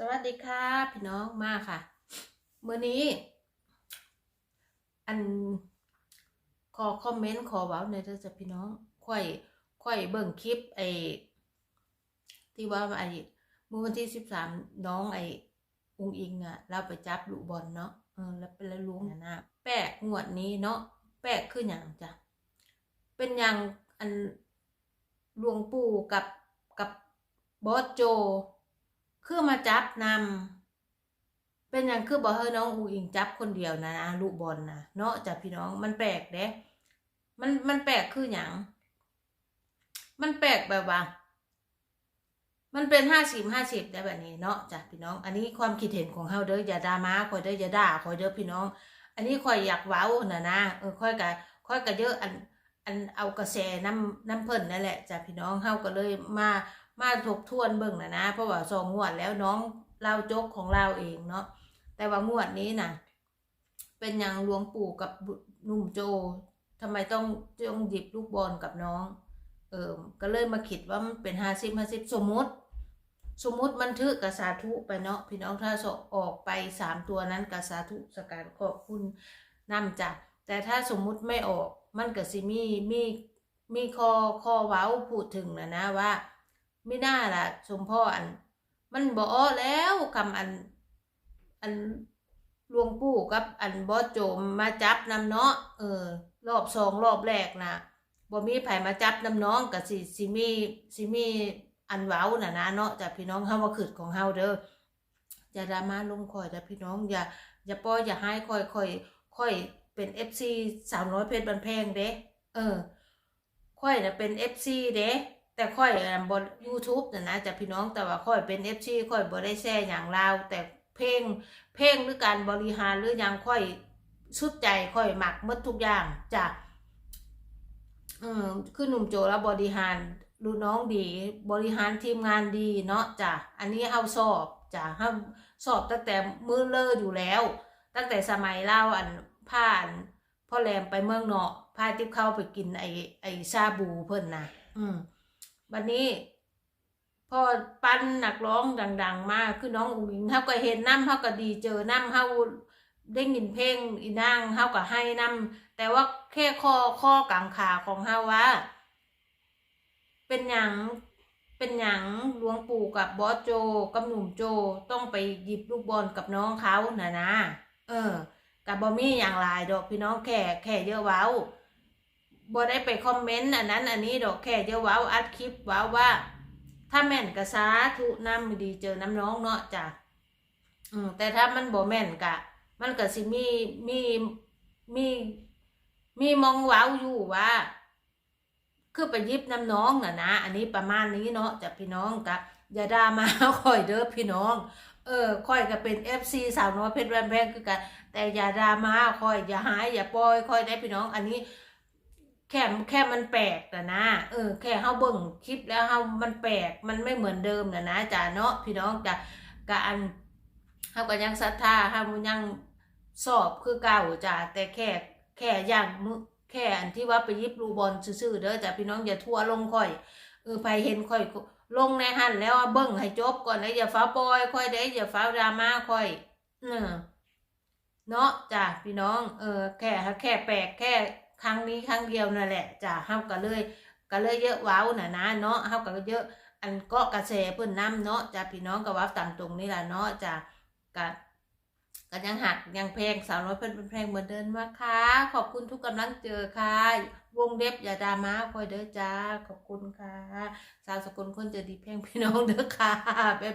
สวัสดีค่ะพี่น้องมาค่ะเมื่อนี้ อันขอคอมเมนต์ขอเว้าในอยเด้อจ้ะพี่น้องค่อยค่อยเบิ่งคลิปไอ้ที่ว่าไอ้เมื่อวันที่สิบสามน้องไอ้อุงอิงอะเราไปจับลูกบอลเนาะเออแล้วเป็นแล้วล้วงนะนะแปลกงวดนี้เนาะแปลกคืออย่างจ้ะเป็นอย่างอันหลวงปู่กับกับบอสโจ คือมาจับนำเป็นอย่างคือบอกให้น้องอูอิงจับคนเดียวนะนะลูกบอลนะเนาะจากพี่น้องมันแปลกเด้มันมันแปลกคืออย่างมันแปลกแบบว่า มันเป็นห้าสิบห้าสิบได้แบบนี้เนาะจากพี่น้อง อันนี้ความคิดเห็นของเฮาเด้ออย่าดรามาคอยเด้ออย่าด่าคอยเด้อพี่น้อง อันนี้คอยอยากว้าวน่ะนะเออคอยกะคอยกะเยอะอันอันเอากระแสน้ำน้ำเพิ่นนั่นแหละจากพี่น้องเฮาก็เลยมา มาทบทวนเบิ่งนะนะ เพราะว่าสองงวดแล้วน้องเราจกของเราเองเนาะแต่ว่างวดนี้น่ะเป็นอย่างหลวงปู่กับหนุ่มโจทำไมต้องจงหยิบลูกบอลกับน้องเออก็เลยมาคิดว่ามันเป็นห้าสิบห้าสิบสมมติ สมมติมันถือกับสาธุไปเนาะพี่น้องถ้าสออกไปสามตัวนั้นกับสาธุสการขอบคุณนำจ้ะแต่ถ้าสมมุติไม่ออกมันก็สิมีมีมีคอคอเว้าพูดถึงนะนะว่า ไม่น่าล่ะสมพ่ออัน มันบอแล้วคำอัน อันหลวงปู่กับอันบอสโจมมาจับนำเนาะเออ รอบสองรอบแรกนะบ่มีไผมาจับนำน้องกับสิสิมีสิมีอันเว้าน่ะนะเนาะจากพี่น้องเฮาว่าขึ้นของเฮาเด้ออย่าดราม่าลงคอยจ้ะพี่น้องอย่าอย่าปล่อยอย่าให้คอยคอยคอยเป็น FC สาวน้อยเพชรบันแพงเด้เออค่อยน่ะเป็น FC เด้ แต่ค่อยอะบน YouTube น่ะนะจากพี่น้องแต่ว่าค่อยเป็น FC ค่อยบ่ได้แซ่อย่างลาวแต่เพลงเพลงหรือการบริหารหรือยังค่อยสุดใจค่อยหมักมดทุกอย่างจ้ะเออคือหนุ่มโจแล้วบริหารลูน้องดีบริหารทีมงานดีเนาะจ้ะอันนี้เฮาสอบจ้ะเฮาสอบตั้งแต่มือเลออยู่แล้ว ตั้งแต่สมัยเล่าอันผ่านพ่อแรมไปเมืองเนาะพาทิพเข้าไปกินไอไอชาบูเพิ่นนะอืม วันนี้พอปั้นนักร้องดัง ๆ มากคือน้องอุ๋งอิงเฮาก็เห็นน้ำเฮาก็ดีเจอน้ำเฮาได้ยินเพลงอีนางเฮาก็ให้น้ำแต่ว่าแค่ข้อข้อกังขาของเฮาว่า เป็นหยังเป็นหยังหลวงปู่กับบอสโจกับหนุ่มโจต้องไปหยิบลูกบอลกับน้องเขาน่ะนะ เออกับบอมี่อย่างไรดอกพี่น้องแค่แค่เยอะเว้า บ่ได้ไปคอมเมนต์อันนั้นอันนี้ดอกแค่เยอะว้าวอัดคลิปว้าวว่า ถ้าแม่นกะสาธุน้ำดีเจอน้ำน้องเนาะจ้ะอืมแต่ถ้ามันบ่แม่นกะ มันก็สิมีมีมีมีมองว้าวอยู่ว่า คือไปยิบน้ำน้องน่ะนะอันนี้ประมาณนี้เนาะจากพี่น้องกะอย่าด่ามาค่อยเด้อพี่น้องเออค่อยก็เป็น FC สาวน้อยเพชรแวมแพงคือกันแต่อย่าดราม่าคอยอย่าหายอย่าปล่อยคอยได้พี่น้องอันนี้ แค่แค่มันแปลกแต่นะเออแค่เฮาเบิ่งคลิปแล้วเฮามันแปลกมันไม่เหมือนเดิมนะนะจ้ะเนาะพี่น้องจ้ะกะอันเฮาก็ยังศรัทธาเฮายังสอบคือเก่าจ้ะแต่แค่แค่อย่างแค่อันที่ว่าไปยิบลูบอลซื่อๆเด้อจ้ะพี่น้องอย่าทั่วลงค่อยเออไปเห็นค่อยลงในหันแล้วเบิ่งให้จบก่อนนะอย่าฟ้าปอยค่อยได้อย่าฟ้าดราม่าค่อยเออเนาะจ้ะพี่น้องเออแค่แค่แปลกแค่ ครั้งนี้ครั้งเดียวนั่นแหละจ้ะเฮาก็เลยก็เลยเยอะว้าวน่ะนะเนาะเฮาก็เยอะอันก็กระแสเพิ่นนํเนาะจ้ะพี่น้องก็ว่าตามตรงนี่ล่ะเนาะจ้ะก็ก็ยังหักยังแพงสาวน้อยเพิ่นเป็นแพงเหมือนเดิมมาค่ะ ขอบคุณทุกกำลังเจอค่ะ วงเล็บอย่าดราม่าคอยเด้อจ้า ขอบคุณค่ะ สาวสกุลคนเจอดีแพงพี่น้องเด้อค่ะบ๊ายบาย